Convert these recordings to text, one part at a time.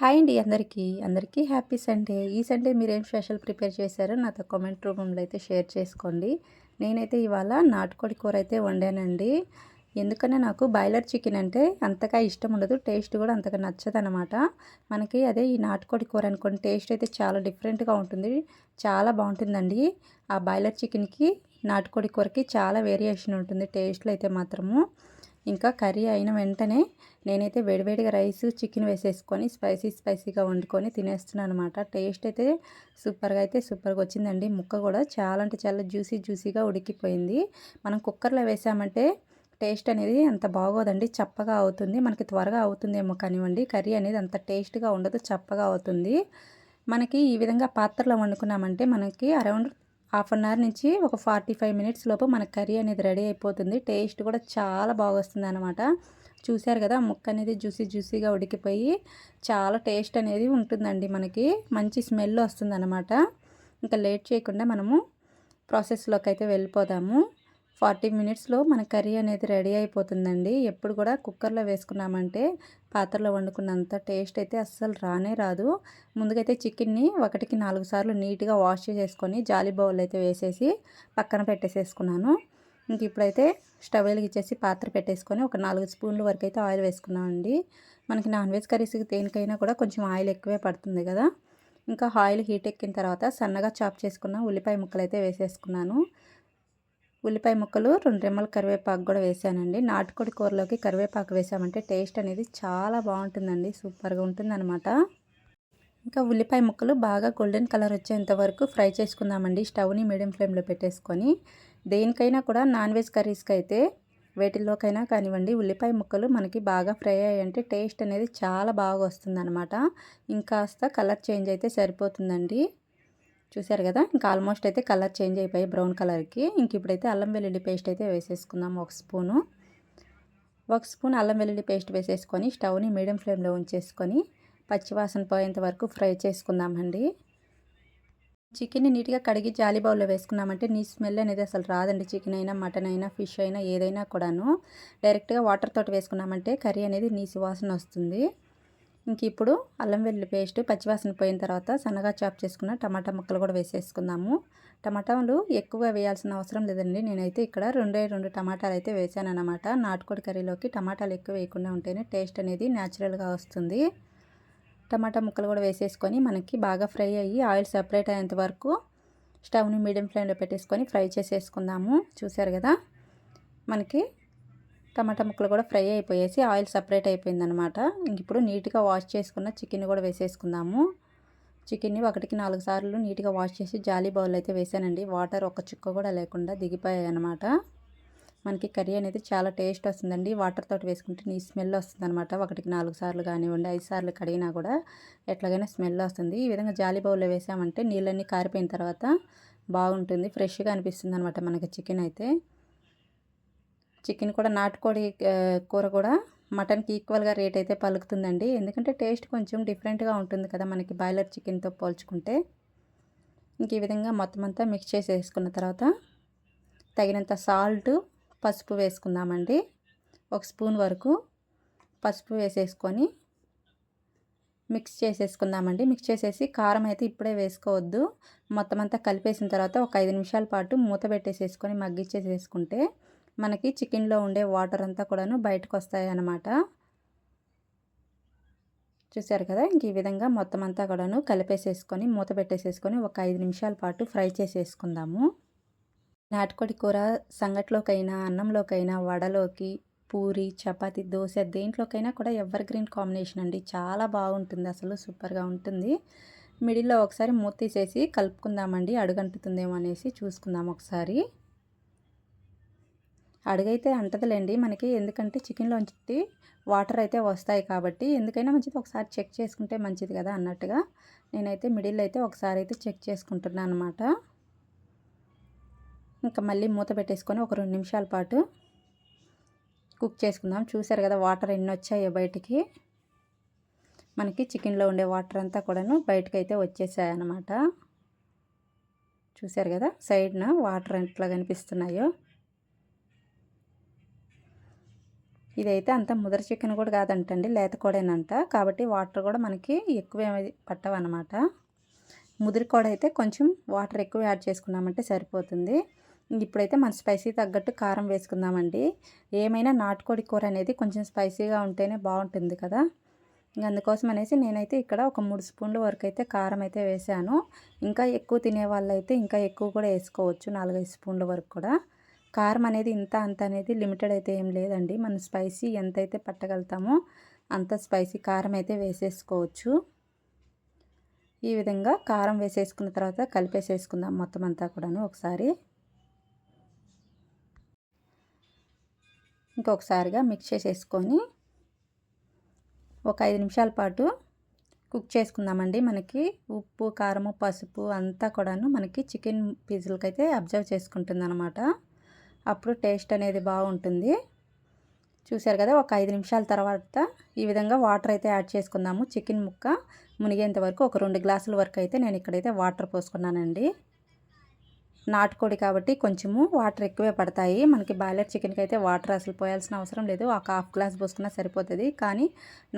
Hi అండి అందరికీ. అందరికీ హ్యాపీ సండే. ఈ సండే మీరేం స్పెషల్ ప్రిపేర్ చేశారో నాతో కామెంట్ రూపంలో అయితే షేర్ చేసుకోండి. నేనైతే ఇవాళ నాటుకోడి కూర అయితే వండానండి. ఎందుకనే నాకు బాయిలర్ చికెన్ అంటే అంతగా ఇష్టం ఉండదు టేస్ట్ కూడా అంతగా నచ్చదనమాట. మనకి అదే ఈ నాటుకోడి కూర అనుకోండి టేస్ట్ అయితే చాలా డిఫరెంట్గా ఉంటుంది చాలా బాగుంటుందండి. ఆ బాయిలర్ చికెన్కి నాటుకోడి కూరకి చాలా వేరియేషన్ ఉంటుంది టేస్ట్లో అయితే మాత్రము. ఇంకా కర్రీ అయిన వెంటనే నేనైతే వేడివేడిగా రైస్ చికెన్ వేసేసుకొని స్పైసీ స్పైసీగా వండుకొని తినేస్తున్నాను అనమాట టేస్ట్ అయితే సూపర్గా అయితే సూపర్గా వచ్చిందండి. ముక్క కూడా చాలా అంటే చాలా జ్యూసీ జ్యూసీగా ఉడికిపోయింది. మనం కుక్కర్లో వేసామంటే టేస్ట్ అనేది అంత బాగోదండి. చప్పగా అవుతుంది. మనకి త్వరగా అవుతుందేమో కానివ్వండి. కర్రీ అనేది అంత టేస్ట్గా ఉండదు. చప్పగా అవుతుంది. మనకి ఈ విధంగా పాత్రలో వండుకున్నామంటే మనకి అరౌండ్ హాఫ్ అన్ అవర్ నుంచి ఒక ఫార్టీ ఫైవ్ మినిట్స్ లోపు మన కర్రీ అనేది రెడీ అయిపోతుంది. టేస్ట్ కూడా చాలా బాగా వస్తుంది అనమాట చూశారు కదా ముక్క అనేది జ్యూసీ జ్యూసీగా ఉడికిపోయి చాలా టేస్ట్ అనేది ఉంటుందండి మనకి. మంచి స్మెల్ వస్తుంది అనమాట ఇంకా లేట్ చేయకుండా మనము ప్రాసెస్లోకి అయితే వెళ్ళిపోదాము. ఫార్టీ మినిట్స్లో మన కర్రీ అనేది రెడీ అయిపోతుందండి. ఎప్పుడు కూడా కుక్కర్లో వేసుకున్నామంటే పాత్రలో వండుకున్నంత టేస్ట్ అయితే అస్సలు రానే రాదు. ముందుకైతే చికెన్ని ఒకటికి నాలుగు సార్లు నీట్గా వాష్ చేసేసుకొని జాలి బౌల్ అయితే వేసేసి పక్కన పెట్టేసేసుకున్నాను. ఇంక ఇప్పుడైతే స్టవ్ వెలిగించేసి పాత్ర పెట్టేసుకొని ఒక నాలుగు స్పూన్ల వరకు అయితే ఆయిల్ వేసుకున్నామండి. మనకి నాన్ వెజ్ కర్రీస్కి దేనికైనా కూడా కొంచెం ఆయిల్ ఎక్కువే పడుతుంది కదా. ఇంకా ఆయిల్ హీట్ ఎక్కిన తర్వాత సన్నగా చాప్ చేసుకున్న ఉల్లిపాయ ముక్కలు అయితే వేసేసుకున్నాను. ఉల్లిపాయ ముక్కలు రెండు రెమ్మల కరివేపాకు కూడా వేసానండి. నాటుకోడి కూరలోకి కరివేపాకు వేసామంటే టేస్ట్ అనేది చాలా బాగుంటుందండి. సూపర్గా ఉంటుందన్నమాట. ఇంకా ఉల్లిపాయ ముక్కలు బాగా గోల్డెన్ కలర్ వచ్చేంత వరకు ఫ్రై చేసుకుందామండి. స్టవ్ని మీడియం ఫ్లేమ్లో పెట్టేసుకొని దేనికైనా కూడా నాన్ వెజ్ కర్రీస్కి అయితే వేటిల్లోకైనా కానివ్వండి ఉల్లిపాయ ముక్కలు మనకి బాగా ఫ్రై అయ్యంటే టేస్ట్ అనేది చాలా బాగా వస్తుందన్నమాట. ఇంకాస్త కలర్ చేంజ్ అయితే సరిపోతుందండి. చూసారు కదా? ఇంకా ఆల్మోస్ట్ అయితే కలర్ చేంజ్ అయిపోయి బ్రౌన్ కలర్కి. ఇంక ఇప్పుడైతే అల్లం వెల్లుల్లి పేస్ట్ అయితే వేసేసుకుందాం ఒక స్పూను. ఒక స్పూన్ అల్లం వెల్లుల్లి పేస్ట్ వేసేసుకొని స్టవ్ని మీడియం ఫ్లేమ్లో ఉంచేసుకొని పచ్చివాసన పోయేంత వరకు ఫ్రై చేసుకుందామండి. చికెన్ని నీట్గా కడిగి జాలి బౌల్లో వేసుకున్నామంటే నీ స్మెల్ అనేది అసలు రాదండి. చికెన్ అయినా మటన్ అయినా ఫిష్ అయినా ఏదైనా కూడాను. డైరెక్ట్గా వాటర్ తోటి వేసుకున్నామంటే కర్రీ అనేది నీసి వాసన వస్తుంది. ఇంక ఇప్పుడు అల్లం వెల్లుల్లి పేస్ట్ పచ్చివాసన పోయిన తర్వాత సన్నగా చాప్ చేసుకున్న టమాటా ముక్కలు కూడా వేసేసుకుందాము. టమాటాలు ఎక్కువగా వేయాల్సిన అవసరం లేదండి. నేనైతే ఇక్కడ రెండే రెండు టమాటాలు అయితే వేసాను అనమాట నాటుకోడి కర్రీలోకి టమాటాలు ఎక్కువ వేయకుండా ఉంటేనే టేస్ట్ అనేది న్యాచురల్గా వస్తుంది. టమాటా ముక్కలు కూడా వేసేసుకొని మనకి బాగా ఫ్రై అయ్యి ఆయిల్ సపరేట్ అయ్యేంత వరకు స్టవ్ని మీడియం ఫ్లేమ్లో పెట్టేసుకొని ఫ్రై చేసేసుకుందాము. చూసారు కదా? మనకి టమాటా ముక్కలు కూడా ఫ్రై అయిపోయేసి ఆయిల్ సపరేట్ అయిపోయిందనమాట ఇప్పుడు నీట్గా వాష్ చేసుకున్న చికెన్ కూడా వేసేసుకుందాము. చికెన్ని ఒకటికి నాలుగు సార్లు నీట్గా వాష్ చేసి జాలీ బౌల్ అయితే వేసానండి. వాటర్ ఒక చుక్క కూడా లేకుండా దిగిపోయాయి అనమాట మనకి కర్రీ అనేది చాలా టేస్ట్ వస్తుందండి. వాటర్ తోటి వేసుకుంటే నీ స్మెల్ వస్తుంది అనమాట ఒకటికి నాలుగు సార్లు కానివ్వండి ఐదు సార్లు కడిగినా కూడా ఎట్లాగైనా స్మెల్ వస్తుంది. ఈ విధంగా జాలీ బౌల్లో వేసామంటే నీళ్ళన్నీ కారిపోయిన తర్వాత బాగుంటుంది. ఫ్రెష్గా అనిపిస్తుంది అనమాట మనకి చికెన్ అయితే. చికెన్ కూడా నాటుకోడి కూర కూడా మటన్కి ఈక్వల్గా రేట్ అయితే పలుకుతుందండి. ఎందుకంటే టేస్ట్ కొంచెం డిఫరెంట్గా ఉంటుంది కదా మనకి బాయిలర్ చికెన్తో పోల్చుకుంటే. ఇంక ఈ విధంగా మొత్తం అంతా మిక్స్ చేసి వేసుకున్న తర్వాత తగినంత సాల్ట్ పసుపు వేసుకుందామండి. ఒక స్పూన్ వరకు పసుపు వేసేసుకొని మిక్స్ చేసేసుకుందామండి. మిక్స్ చేసేసి కారం అయితే ఇప్పుడే వేసుకోవద్దు. మొత్తం అంతా కలిపేసిన తర్వాత ఒక ఐదు నిమిషాల పాటు మూత పెట్టేసేసుకొని మగ్గిచ్చేసేసుకుంటే మనకి చికెన్లో ఉండే వాటర్ అంతా కూడాను బయటకు వస్తాయి అన్నమాట చూసారు కదా? ఇంక ఈ విధంగా మొత్తం అంతా కూడాను కలిపేసేసుకొని మూత పెట్టేసేసుకొని ఒక ఐదు నిమిషాల పాటు ఫ్రై చేసేసుకుందాము. నాటుకోడి కూర సంగట్లోకైనా అన్నంలోకైనా వడలోకి పూరి చపాతి దోశ దేంట్లోకైనా కూడా ఎవర్ గ్రీన్ కాంబినేషన్ అండి. చాలా బాగుంటుంది అసలు సూపర్గా ఉంటుంది. మిడిల్లో ఒకసారి మూత తీసేసి కలుపుకుందామండి అడుగంటుతుందేమో అనేసి చూసుకుందాం ఒకసారి. అడుగైతే అంటదులేండి. మనకి ఎందుకంటే చికెన్లోంచి వాటర్ అయితే వస్తాయి కాబట్టి ఎందుకైనా మంచిది ఒకసారి చెక్ చేసుకుంటే మంచిది కదా అన్నట్టుగా నేనైతే మిడిల్ అయితే ఒకసారి అయితే చెక్ చేసుకుంటున్నాను అనమాట ఇంకా మళ్ళీ మూత పెట్టేసుకొని ఒక రెండు నిమిషాల పాటు కుక్ చేసుకుందాం. చూసారు కదా వాటర్ ఎన్ని వచ్చాయో బయటికి. మనకి చికెన్లో ఉండే వాటర్ అంతా కూడాను బయటకు అయితే వచ్చేసాయి చూసారు కదా సైడ్న వాటర్ ఎట్లా కనిపిస్తున్నాయో. ఇదైతే అంత ముదర చికెన్ కూడా కాదంటండి లేత కూడానంట. కాబట్టి వాటర్ కూడా మనకి ఎక్కువ పట్టవన్నమాట. ముదిరి కూడా అయితే కొంచెం వాటర్ ఎక్కువ యాడ్ చేసుకున్నామంటే సరిపోతుంది. ఇప్పుడైతే మన స్పైసీ తగ్గట్టు కారం వేసుకుందామండి. ఏమైనా నాటుకోడి కూర అనేది కొంచెం స్పైసీగా ఉంటేనే బాగుంటుంది కదా. అందుకోసం అనేసి నేనైతే ఇక్కడ ఒక మూడు స్పూన్ల వరకు అయితే కారం అయితే వేసాను ఇంకా ఎక్కువ తినే వాళ్ళు అయితే ఇంకా ఎక్కువ కూడా వేసుకోవచ్చు నాలుగైదు స్పూన్ల వరకు కూడా. కారం అనేది ఇంత అంత అనేది లిమిటెడ్ అయితే ఏం లేదండి. మనం స్పైసీ ఎంతైతే పట్టగలుగుతామో అంత స్పైసీ కారం అయితే వేసేసుకోవచ్చు. ఈ విధంగా కారం వేసేసుకున్న తర్వాత కలిపేసేసుకుందాం మొత్తం అంతా కూడాను ఒకసారి. ఇంకొకసారిగా మిక్స్ చేసేసుకొని ఒక ఐదు నిమిషాల పాటు కుక్ చేసుకుందామండి. మనకి ఉప్పు కారము పసుపు అంతా కూడాను మనకి చికెన్ పీసులకైతే అబ్జర్వ్ చేసుకుంటుంది అనమాట అప్పుడు టేస్ట్ అనేది బాగుంటుంది. చూశారు కదా ఒక ఐదు నిమిషాల తర్వాత ఈ విధంగా వాటర్ అయితే యాడ్ చేసుకుందాము. చికెన్ ముక్క మునిగేంత వరకు ఒక రెండు గ్లాసుల వరకు అయితే నేను ఇక్కడైతే వాటర్ పోసుకున్నానండి. నాటుకోడి కాబట్టి కొంచెము వాటర్ ఎక్కువే పడతాయి. మనకి బాయిలర్ చికెన్కి అయితే వాటర్ అసలు పోయాల్సిన అవసరం లేదు. ఒక హాఫ్ గ్లాస్ పోసుకున్నా సరిపోతుంది. కానీ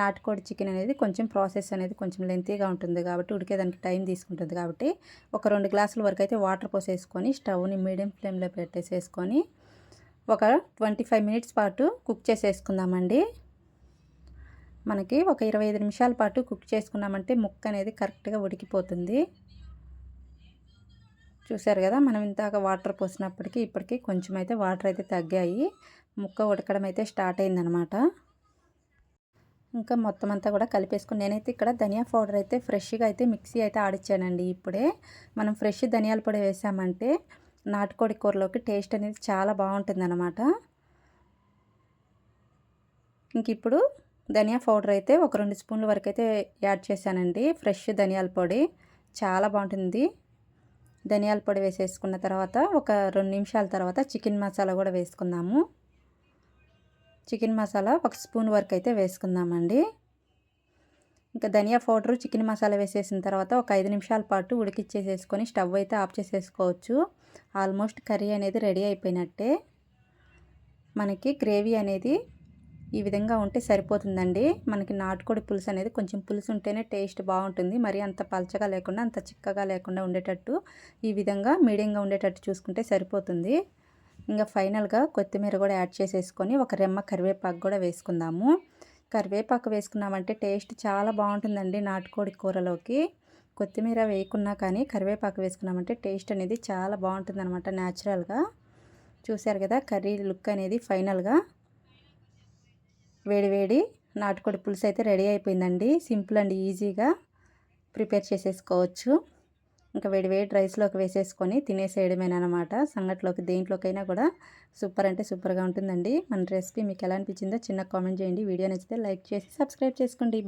నాటుకోడి చికెన్ అనేది కొంచెం ప్రాసెస్ అనేది కొంచెం లెంతీగా ఉంటుంది కాబట్టి ఉడికేదానికి టైం తీసుకుంటుంది కాబట్టి ఒక రెండు గ్లాసుల వరకు అయితే వాటర్ పోసేసుకొని స్టవ్ని మీడియం ఫ్లేమ్లో పెట్టేసేసుకొని ఒక ట్వంటీ ఫైవ్ మినిట్స్ పాటు కుక్ చేసేసుకుందామండి. మనకి ఒక ఇరవై ఐదు నిమిషాల పాటు కుక్ చేసుకున్నామంటే ముక్క అనేది కరెక్ట్గా ఉడికిపోతుంది. చూసారు కదా మనం ఇంతాక వాటర్ పోసినప్పటికీ ఇప్పటికీ కొంచెం అయితే వాటర్ అయితే తగ్గాయి. ముక్క ఉడకడం అయితే స్టార్ట్ అయిందనమాట. ఇంకా మొత్తం అంతా కూడా కలిపేసుకుని నేనైతే ఇక్కడ ధనియా పౌడర్ అయితే ఫ్రెష్గా అయితే మిక్సీ అయితే ఆడిచ్చానండి ఇప్పుడే. మనం ఫ్రెష్ ధనియాల పొడి వేసామంటే నాటుకోడి కూరలోకి టేస్ట్ అనేది చాలా బాగుంటుంది అనమాట ఇంక ఇప్పుడు ధనియా పౌడర్ అయితే ఒక రెండు స్పూన్ల వరకు అయితే యాడ్ చేశానండి. ఫ్రెష్ ధనియాల పొడి చాలా బాగుంటుంది. ధనియాల పొడి వేసేసుకున్న తర్వాత ఒక రెండు నిమిషాల తర్వాత చికెన్ మసాలా కూడా వేసుకుందాము. చికెన్ మసాలా ఒక స్పూన్ వరకు అయితే వేసుకుందామండి. ఇంకా ధనియా పౌడరు చికెన్ మసాలా వేసేసిన తర్వాత ఒక ఐదు నిమిషాల పాటు ఉడికిచ్చేసేసుకొని స్టవ్ అయితే ఆఫ్ చేసేసుకోవచ్చు. ఆల్మోస్ట్ కర్రీ అనేది రెడీ అయిపోయినట్టే. మనకి గ్రేవీ అనేది ఈ విధంగా ఉంటే సరిపోతుందండి. మనకి నాటుకోడి పులుసు అనేది కొంచెం పులుసు ఉంటేనే టేస్ట్ బాగుంటుంది. మరి అంత పలచగా లేకుండా అంత చిక్కగా లేకుండా ఉండేటట్టు ఈ విధంగా మీడియంగా ఉండేటట్టు చూసుకుంటే సరిపోతుంది. ఇంకా ఫైనల్గా కొత్తిమీర కూడా యాడ్ చేసేసుకొని ఒక రెమ్మ కరివేపాకు కూడా వేసుకుందాము. కరివేపాకు వేసుకున్నామంటే టేస్ట్ చాలా బాగుంటుందండి నాటుకోడి కూరలోకి. కొత్తిమీర వేయకున్నా కానీ కరివేపాకు వేసుకున్నామంటే టేస్ట్ అనేది చాలా బాగుంటుంది అనమాట న్యాచురల్గా. చూశారు కదా కర్రీ లుక్ అనేది ఫైనల్గా. వేడివేడి నాటుకోడి పులుసు అయితే రెడీ అయిపోయిందండి. సింపుల్ అండ్ ఈజీగా ప్రిపేర్ చేసేసుకోవచ్చు. ఇంకా వేడి వేడి రైస్లోకి వేసేసుకొని తినేసేయడమేనమాట సంగట్లోకి దేంట్లోకైనా కూడా సూపర్ అంటే సూపర్గా ఉంటుందండి. మన రెసిపీ మీకు ఎలా అనిపించిందో చిన్న కామెంట్ చేయండి. వీడియో నచ్చితే లైక్ చేసి సబ్స్క్రైబ్ చేసుకోండి.